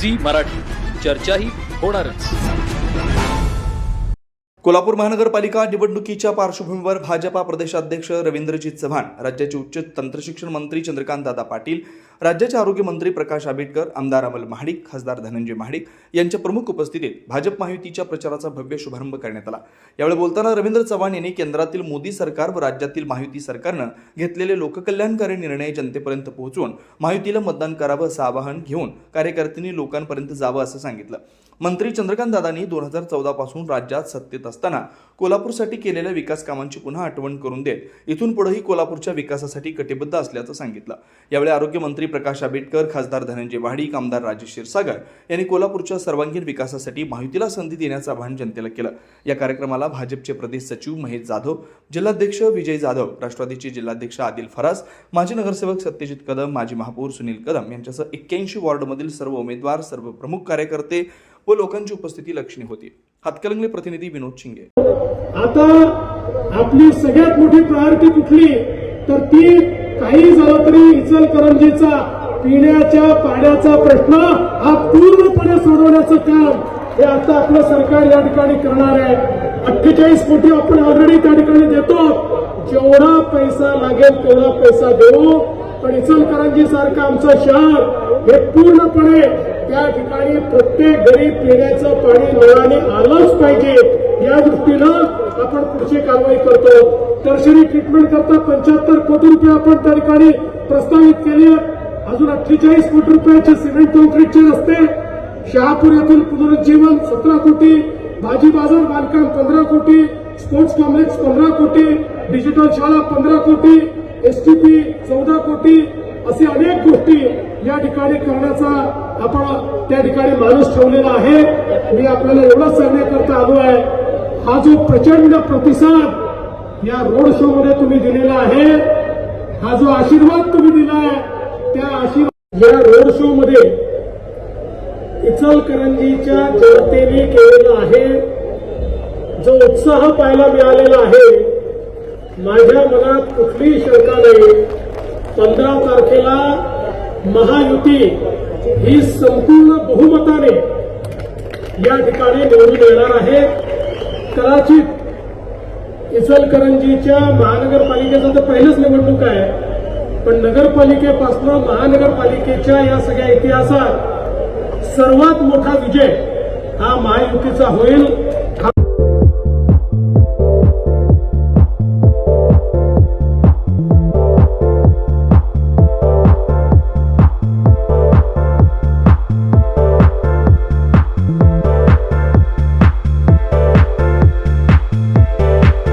Zee Marathi. चर्चाही होणारच. कोल्हापूर महानगरपालिका निवडणुकीच्या पार्श्वभूमीवर भाजपा प्रदेशाध्यक्ष रवींद्रजीत चव्हाण राज्याचे उच्च तंत्रशिक्षण मंत्री चंद्रकांत दादा पाटील राज्याचे आरोग्यमंत्री प्रकाश आंबेडकर आमदार अमल महाडिक खासदार धनंजय महाडिक यांच्या प्रमुख उपस्थितीत भाजप महायुतीच्या प्रचाराचा भव्य शुभारंभ करण्यात आला. यावेळी बोलताना रवींद्र चव्हाण यांनी केंद्रातील मोदी सरकार व राज्यातील महायुती सरकारनं घेतलेले लोककल्याणकारी निर्णय जनतेपर्यंत पोहोचवून महायुतीला मतदान करावं असं आवाहन घेऊन कार्यकर्त्यांनी लोकांपर्यंत जावं असं सांगितलं. मंत्री चंद्रकांत दादांनी दोन हजार चौदा पासून राज्यात सत्तेत असताना कोल्हापूरसाठी केलेल्या विकास कामांची पुन्हा आठवण करून देत इथून पुढेही कोल्हापूरच्या विकासासाठी कटिबद्ध असल्याचं सांगितलं. यावेळी आरोग्यमंत्री प्रकाश आंबेडकर खासदार धनंजय वाडी आमदार राजेश क्षीरसागर यांनी कोल्हापूरच्या सर्वांगीण विकासासाठी माहितीला संधी देण्याचं आवाहन जनतेला केलं. या कार्यक्रमाला भाजपचे प्रदेश सचिव महेश जाधव जिल्हाध्यक्ष विजय जाधव राष्ट्रवादीचे जिल्हाध्यक्ष आदिल फराज माजी नगरसेवक सत्यजित कदम माजी महापौर सुनील कदम यांच्यासह एक्क्याऐंशी वॉर्डमधील सर्व उमेदवार सर्व प्रमुख कार्यकर्ते व लोकांची उपस्थिती लक्षणीय होती. हातकलंगले प्रतिनिधी विनोद शिंगे. आता आपली सगळ्यात मोठी प्रायोरिटी कुठली? तर ती काही झालं तरी इचलकरंजीचा पिण्याच्या पाण्याचा प्रश्न हा पूर्णपणे सोडवण्याचं काम हे आता आपलं सरकार या ठिकाणी करणार आहे. अठ्ठेचाळीस कोटी आपण ऑलरेडी त्या ठिकाणी देतो. जेवढा पैसा लागेल तेवढा पैसा देऊ. पण इचलकरंजी सारखं आमचं शहर हे पूर्णपणे त्या ठिकाणी प्रत्येक गरीब पिण्याचं पाणी नळाने आलंच पाहिजे. या दृष्टीनं आपण पुढची कारवाई करतो. टर्शरी ट्रीटमेंट करता पंच्याहत्तर कोटी रुपये आपण त्या ठिकाणी प्रस्तावित केले. अजून अठ्ठेचाळीस कोटी रुपयाचे सिमेंट कॉन्क्रीटचे रस्ते. शहापूर येथील पुनरुज्जीवन सतरा कोटी भाजी बाजार बांधकाम पंधरा कोटी स्पोर्ट्स कॉम्प्लेक्स पंधरा कोटी डिजिटल शाळा पंधरा कोटी एसटीपी चौदा कोटी असे अनेक गोष्टी या ठिकाणी करण्याचा आपण त्या ठिकाणी माणूस ठेवलेला आहे. मी आपल्याला एवढंच सांगण्याकरता आलो आहे. हा जो प्रचंड प्रतिसाद या रोड शो मध्ये तुम्ही दिलेला आहे हा जो आशीर्वाद तुम्ही दिला आहे त्या आशीर्वाद या रोड शो मध्ये इचलकरंजीच्या जनतेने केलेला आहे. जो उत्साह पाहायला मिळालेला आहे माझ्या मनात कुठलीही शंका नाही. पंधरा तारखेला महायुती ही संपूर्ण बहुमताने या ठिकाणी निवडून येणार आहे. कदाचित इचलकरंजीच्या महानगरपालिकेचं तर पहिलंच निवडणूक आहे. पण नगरपालिकेपासून महानगरपालिकेच्या या सगळ्या इतिहासात सर्वात मोठा विजय हा महायुतीचा होईल.